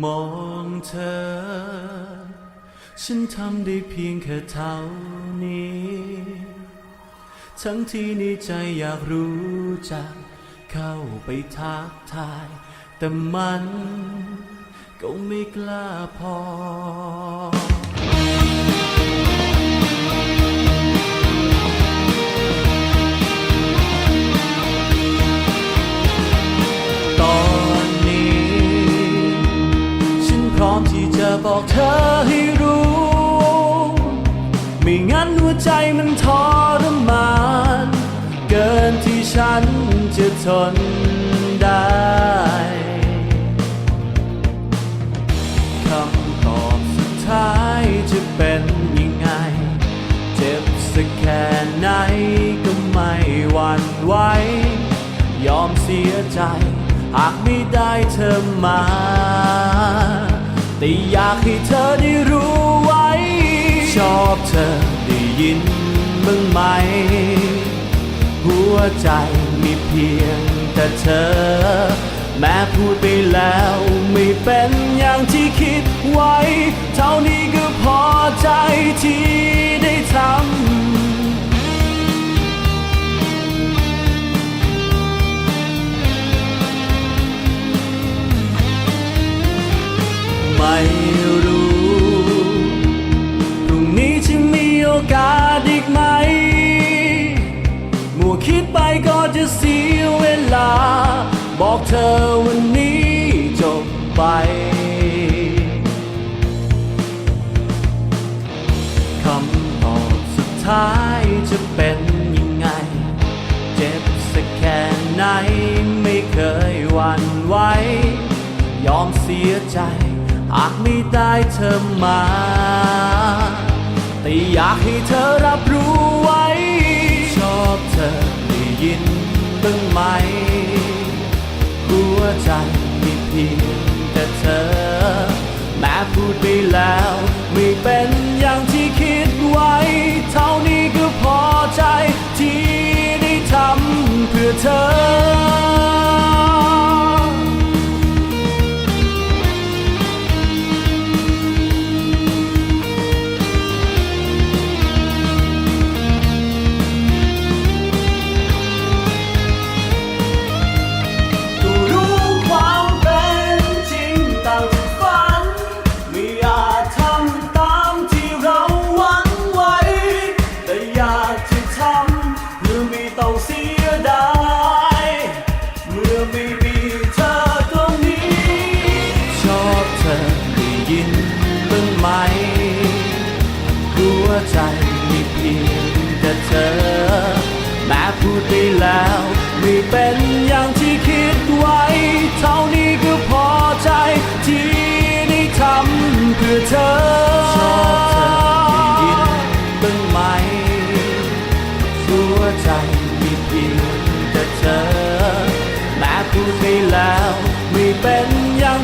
มองเธอ ฉันทำได้เพียงแค่เท่านี้ ทั้งที่ในใจอยากรู้จัก เข้าไปทักทาย แต่มันก็ไม่กล้าพอ บอกเธอให้รู้ ไม่งั้นหัวใจมันทรมาน เกินที่ฉันจะทนได้คำตอบสุดท้ายจะเป็นยังไง เจ็บสักแค่ไหนก็ไม่หวั่นไหวยอมเสียใจ หากไม่ได้เธอมา แต่อยากให้เธอได้รู้ไว้ ชอบเธอได้ยินบ้างไหม หัวใจมีเพียงแต่เธอ แม้พูดไปแล้ว ไม่รู้ พรุ่งนี้จะมีโอกาสอีกไหม มัวคิดไปก็จะเสียเวลา บอกเธอวันนี้จบไปคำตอบสุดท้ายจะเป็นยังไง เจ็บสักแค่ไหนไม่เคยหวั่นไหวยอมเสียใจ หากไม่ได้เธอมา แต่อยากให้เธอรับรู้ไว้ ชอบเธอได้ยินบ้างไหม หัวใจมีเพียงแต่เธอ แม้พูดไปแล้ว ไม่เป็นอย่างที่คิดไว้ เท่านี้ก็พอใจที่ได้ทำเพื่อเธอ ยินบ้างไหมหัวใจมีเพียงแต่เธอ แม้พูดไปแล้วไม่เป็นอย่างที่คิดไว้ เท่านี้ก็พอใจที่ได้ทำเพื่อเธอชอบเธอได้ยินบ้างไหมหัวใจมีเพียงแต่เธอ แม้พูดไปแล้วไม่เป็นอย่าง